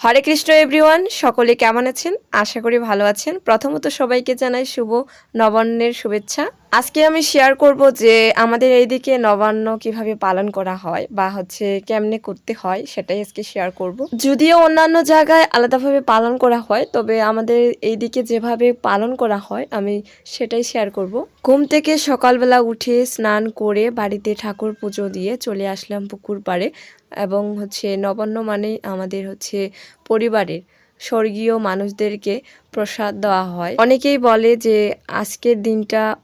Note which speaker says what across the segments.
Speaker 1: হরে Krishna everyone সকলে কেমন আছেন? আশা করি ভালো আছেন। প্রথমত সবাইকে জানাই শুভ নবান্নের শুভেচ্ছা। আজকে আমি শেয়ার করব যে আমাদের এইদিকে নবান্ন কীভাবে পালন করা হয় বা হচ্ছে কেমনে করতে হয় সেটাই আজকে শেয়ার করব। যদিও অন্যান্য জায়গায় আলাদাভাবে পালন করা হয়, তবে আমাদের এইদিকে যেভাবে পালন করা হয়, আমি সেটাই শেয়ার করব। ঘুম থেকে সকালবেলা উঠে স্নান করে বাড়িতে ঠাকুর পুজো দিয়ে চলে আসলাম পুকুর পাড়ে। এবং হচ্ছে নবান্ন মানেই আমাদের হচ্ছে পরিবারের স্বর্গীয় মানুষদেরকে প্রসাদ দেওয়া হয়। অনেকেই বলে যে আজকের দিনটা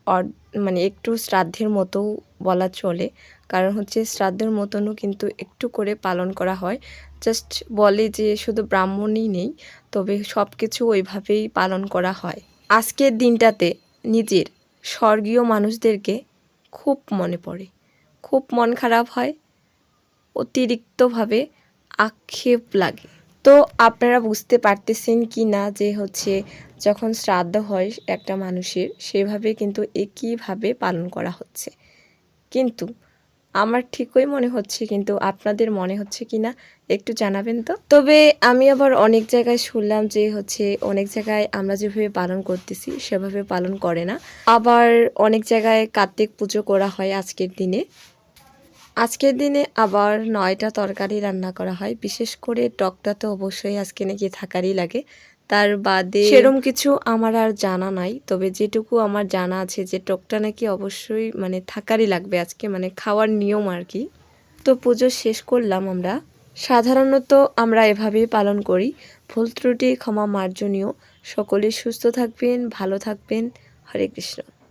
Speaker 1: মানে একটু শ্রাদ্ধের মতো বলা চলে। কারণ হচ্ছে শ্রাদ্ধের মতনও কিন্তু একটু করে পালন করা হয়। জাস্ট বলে যে শুধু ব্রাহ্মণই নেই, তবে সব কিছু ওইভাবেই পালন করা হয়। আজকের দিনটাতে নিজের স্বর্গীয় মানুষদেরকে খুব মনে পড়ে। খুব মন খারাপ হয়। অতিরিক্তভাবে আক্ষেপ লাগে। তো আপনারা বুঝতে পারতেছেন কি না যে হচ্ছে যখন শ্রাদ্ধ হয় একটা মানুষের, সেভাবে কিন্তু একইভাবে পালন করা হচ্ছে। কিন্তু আমার ঠিকই মনে হচ্ছে, কিন্তু আপনাদের মনে হচ্ছে কি না একটু জানাবেন তো? তবে আমি আবার অনেক জায়গায় শুনলাম যে হচ্ছে অনেক জায়গায় আমরা যেভাবে পালন করতেছি, সেভাবে পালন করে না। আবার অনেক জায়গায় কার্তিক পুজো করা হয় আজকের দিনে। আজকের দিনে আবার নয়টা তরকারি রান্না করা হয়। বিশেষ করে টকটা তো অবশ্যই আজকে নাকি থাকারই লাগে। তার বাদে সেরম কিছু আমার আর জানা নাই। তবে যেটুকু আমার জানা আছে যে টকটা নাকি অবশ্যই মানে থাকারই লাগবে আজকে মানে খাওয়ার নিয়ম আর কি। তো পুজো শেষ করলাম আমরা। সাধারণত আমরা এভাবেই পালন করি। ভুল ত্রুটি ক্ষমা মার্জনীয়। সকলে সুস্থ থাকবেন ভালো থাকবেন। হরে কৃষ্ণ।